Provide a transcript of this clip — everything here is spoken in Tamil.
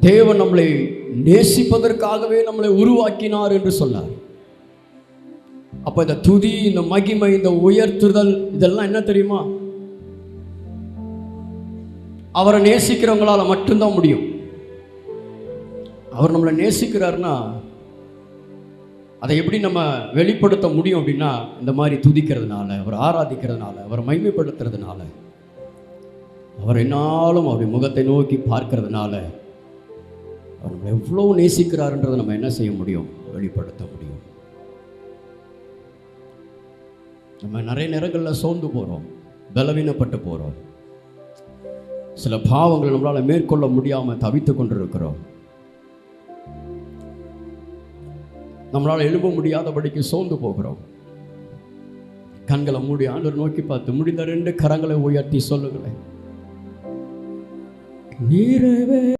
தேவன் நம்மளை நேசிப்பதற்காகவே நம்மளை உருவாக்கினார் என்று சொன்னார். அப்ப இந்த துதி இந்த மகிமை இந்த உயர்த்துதல் இதெல்லாம் என்ன தெரியுமா? அவரை நேசிக்கிறவங்களால மட்டும்தான் முடியும். அவர் நம்மளை நேசிக்கிறாருன்னா அதை எப்படி நம்ம வெளிப்படுத்த முடியும் அப்படின்னா இந்த மாதிரி துதிக்கிறதுனால அவர் ஆராதிக்கிறதுனால அவரை மகிமைப்படுத்துறதுனால அவர் என்னாலும் அவருடைய முகத்தை நோக்கி பார்க்கறதுனால அவர் எவ்வளோ நேசிக்கிறாருன்றதை நம்ம என்ன செய்ய முடியும்? வெளிப்படுத்த முடியும். நம்ம நிறைய நேரங்களில் சோர்ந்து போகிறோம் பலவீனப்பட்டு போகிறோம் சில பாவங்களை நம்மளால் மேற்கொள்ள முடியாமல் தவித்து கொண்டிருக்கிறோம். நம்மளால் எழும்ப முடியாதபடிக்கு சோர்ந்து போகிறோம். கண்களை மூடி ஆண்டவர் நோக்கி பார்த்து முடிந்த ரெண்டு கரங்களை உயர்த்தி சொல்லுங்களேன். நீரவே